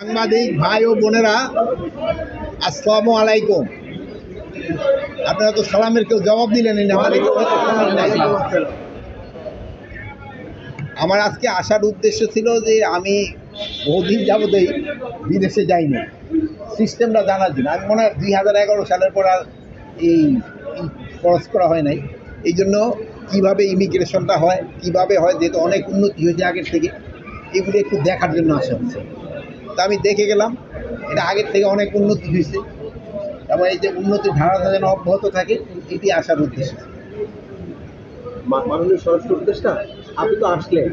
সাংবাদিক, ভাই ও বোনেরা, আসসালামু আলাইকুম। আপনারা তো সালামের কেউ জবাব দিলেন আমার আজকে আসার উদ্দেশ্য ছিল যে আমি বহুদিন যাবতই বিদেশে যাইনি। সিস্টেমটা জানার জন্য। আমি মনে হয় দুই হাজার এগারো সালের পর আর এই খরচ করা হয় নাই। এই জন্য কীভাবে ইমিগ্রেশনটা হয়, কীভাবে হয়, যেহেতু অনেক উন্নতি হয়েছে আগের থেকে, এগুলো একটু দেখার জন্য আসা হচ্ছে। তা আমি দেখে গেলাম, এটা আগের থেকে অনেক উন্নতি হয়েছে। এবং এই যে উন্নতির ধারাটা যেন অব্যাহত থাকে, এটি আসার উদ্দেশ্য। মাননীয় স্বরাষ্ট্র উপদেষ্টা, আপনি তো আসলেন।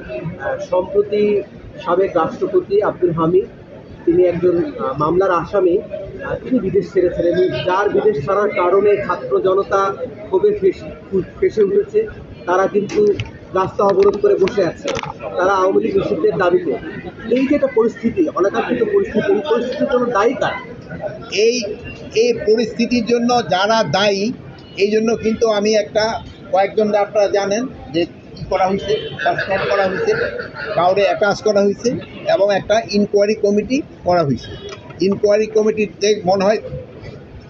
সম্প্রতি সাবেক রাষ্ট্রপতি আব্দুল হামিদ, তিনি একজন মামলার আসামি তিনি বিদেশ ছেড়েছেন এবং যার বিদেশ ছাড়ার কারণে ছাত্র জনতা ফেস- ফেসে উঠেছে। তারা কিন্তু রাস্তা অবরোধ করে বসে আছে। তারা আওয়ামী লীগ নিষিদ্ধের দাবিতে। এই যে একটা পরিস্থিতি, অনাকাঙ্ক্ষিত পরিস্থিতি, এই পরিস্থিতির জন্য দায়ী কার? এই এই পরিস্থিতির জন্য যারা দায়ী, এই জন্য কিন্তু আমি একটা কয়েকজন আপনারা জানেন যে কী করা হয়েছে সাসপেন্ড করা হয়েছে, কাউরে অ্যাটাচ করা হয়েছে এবং একটা ইনকোয়ারি কমিটি করা হয়েছে। ইনকোয়ারি কমিটিতে মনে হয়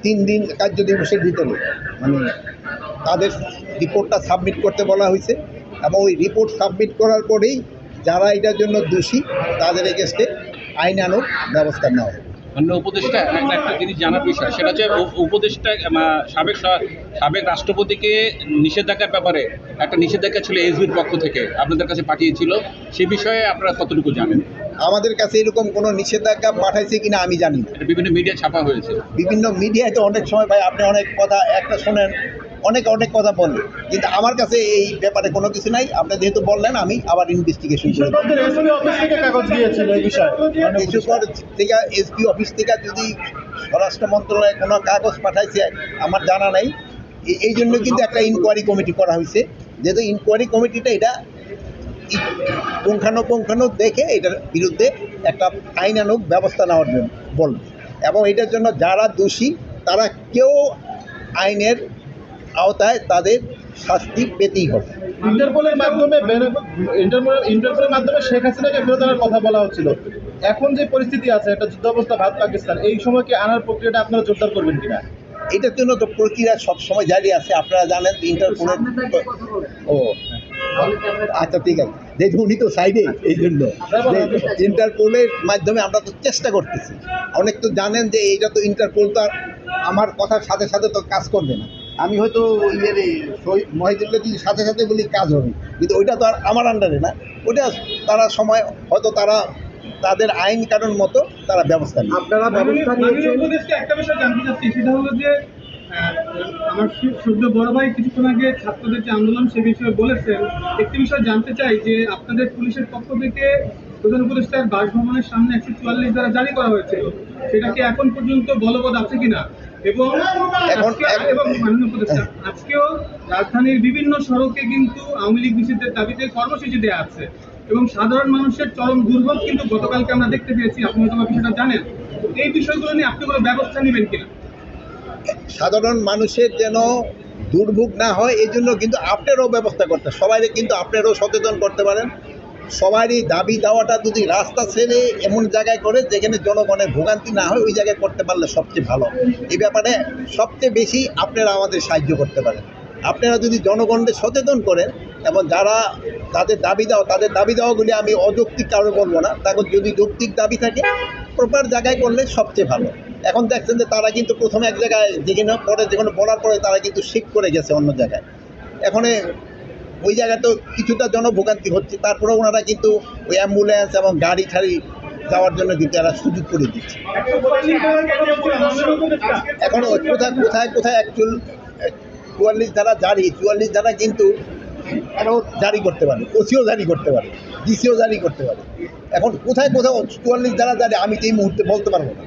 তিন দিন কার্য দিবসের ভিতরে মানে তাদের রিপোর্টটা সাবমিট করতে বলা হয়েছে। এবং ওই রিপোর্ট সাবমিট করার পরেই যারা এটার জন্য দোষী তাদের এগেস্টে আইনানুগ ব্যবস্থা নেওয়া হবে। অন্য উপদেষ্টা একটা একটা জিনিস জানার বিষয় সেটা হচ্ছে উপ- উপদেষ্টা সাবেক সাবেক রাষ্ট্রপতিকে নিষেধাজ্ঞার ব্যাপারে একটা নিষেধাজ্ঞা ছিল এসবির পক্ষ থেকে আপনাদের কাছে পাঠিয়েছিল সে বিষয়ে আপনারা কতটুকু জানেন? আমাদের কাছে এরকম কোনো নিষেধাজ্ঞা পাঠাইছে কিনা আমি জানি না। এটা বিভিন্ন মিডিয়া ছাপা হয়েছে। বিভিন্ন মিডিয়ায় তো অনেক সময় ভাই আপনি অনেক কথা একটা শোনেন অনেক অনেক কথা বলেন কিন্তু আমার কাছে এই ব্যাপারে কোনো কিছু নাই। আপনি যেহেতু বললেন আমি আবার ইনভেস্টিগেশন অফিস থেকে কাগজ দিয়েছিল কিছু পর থেকে এসপি অফিস থেকে যদি স্বরাষ্ট্র মন্ত্রণালয়ে কোনো কাগজ পাঠাইছে আমার জানা নাই। এই- জন্য কিন্তু একটা ইনকোয়ারি কমিটি করা হয়েছে। যেহেতু ইনকোয়ারি কমিটিটা এটা পুঙ্খানুপুঙ্খানু দেখে এটার বিরুদ্ধে একটা আইনানুগ ব্যবস্থা নেওয়ার জন্য বলবে। এবং এটার জন্য যারা দোষী তারা কেউ আইনের আওতায় তাদের শাস্তি পেতেই হবে। ইন্টারপোলের মাধ্যমে ইন্টারপোলের মাধ্যমে শেখ হাসিনাকে ফেরত আনার কথা বলা হচ্ছিল। এখন যে পরিস্থিতি আছে একটা যুদ্ধাবস্থা ভারত পাকিস্তান এই সময় কি আনার প্রক্রিয়াটা আপনারা জোরদার করবেন কিনা? এটার জন্য তো প্রক্রিয়া সবসময় জারি আছে আপনারা জানেন ইন্টারপোলের ও আচ্ছা ঠিক আছে। যেহেতু উনি তো সাইডে এই জন্য। ইন্টারপোলের মাধ্যমে আমরা তো চেষ্টা করতেছি। অনেক তো জানেন যে এইটা তো ইন্টারপোল তো আমার কথার সাথে সাথে তো কাজ করবে না। আমি হয়তো ইয়ে মহিদুল্লাহ যদি সাথে সাথে বলি কাজ হবে। কিন্তু ওইটা তো আর আমার আন্ডারে না। ওইটা তারা সময় হয়তো তারা তাদের আইন কানুন মতো তারা ব্যবস্থা নেয় আপনারা ব্যবস্থা নিয়েছেন। একটা বিষয় জানতে চাচ্ছি সেটা হলো যে আমার সু- সদ্য বড় ভাই কিছুক্ষণ আগে ছাত্রদের যে আন্দোলন সে বিষয়ে বলেছেন। একটি বিষয় জানতে চাই যে আপনাদের পুলিশের পক্ষ থেকে প্রধান উপদেষ্টার বাসভবনের সামনে একশো চুয়াল্লিশ দ্বারা জারি করা হয়েছে সেটা কি এখন পর্যন্ত বলবৎ আছে কিনা? এবং এবং মাননীয় উপদেষ্টা আজকেও রাজধানীর বিভিন্ন সড়কে কিন্তু আওয়ামী লীগ নিষিদ্ধের দাবিতে কর্মসূচি দেওয়া আছে। এবং সাধারণ মানুষের চরম দুর্ভোগ কিন্তু গতকালকে আমরা দেখতে পেয়েছি। আপনি হয়তো বিষয়টা জানেন। এই বিষয়গুলো নিয়ে আপনি কোনো ব্যবস্থা নেবেন কিনা? সাধারণ মানুষের যেন দুর্ভোগ না হয় এই জন্য কিন্তু আপনারও ব্যবস্থা করতে সবাই কিন্তু আপনারও সচেতন করতে পারেন। সবারই দাবি দেওয়াটা যদি রাস্তা ছেড়ে এমন জায়গায় করে যেখানে জনগণের ভোগান্তি না হয়, ওই জায়গায় করতে পারলে সবচেয়ে ভালো। এই ব্যাপারে সবচেয়ে বেশি আপনারা আমাদের সাহায্য করতে পারেন। আপনারা যদি জনগণকে সচেতন করেন, এবং যারা তাদের দাবি দেওয়া, তাদের দাবি দেওয়াগুলি আমি অযৌক্তিক কারও বলব না তাদের যদি যৌক্তিক দাবি থাকে প্রপার জায়গায় করলে সবচেয়ে ভালো। এখন দেখছেন যে তারা কিন্তু প্রথমে এক জায়গায় যেখানে পরে যেখানে বলার পরে তারা কিন্তু শিফট করে গেছে অন্য জায়গায়। এখন ওই জায়গায় তো কিছুটা জনভোগান্তি হচ্ছে। তারপরে ওনারা কিন্তু ওই অ্যাম্বুলেন্স এবং গাড়ি ছাড়ি যাওয়ার জন্য কিন্তু এরা সুযোগ করে দিচ্ছে। এখন ওই কোথায় কোথায় কোথায় অ্যাকচুয়াল চুয়াল্লিশ ধারা জারি চুয়াল্লিশ ধারা কিন্তু আরও জারি করতে পারে ওসিও জারি করতে পারে ডিসিও জারি করতে পারে। এখন কোথায় কোথাও চুয়াল্লিশ ধারা জারি আমি তো এই মুহূর্তে বলতে পারব না।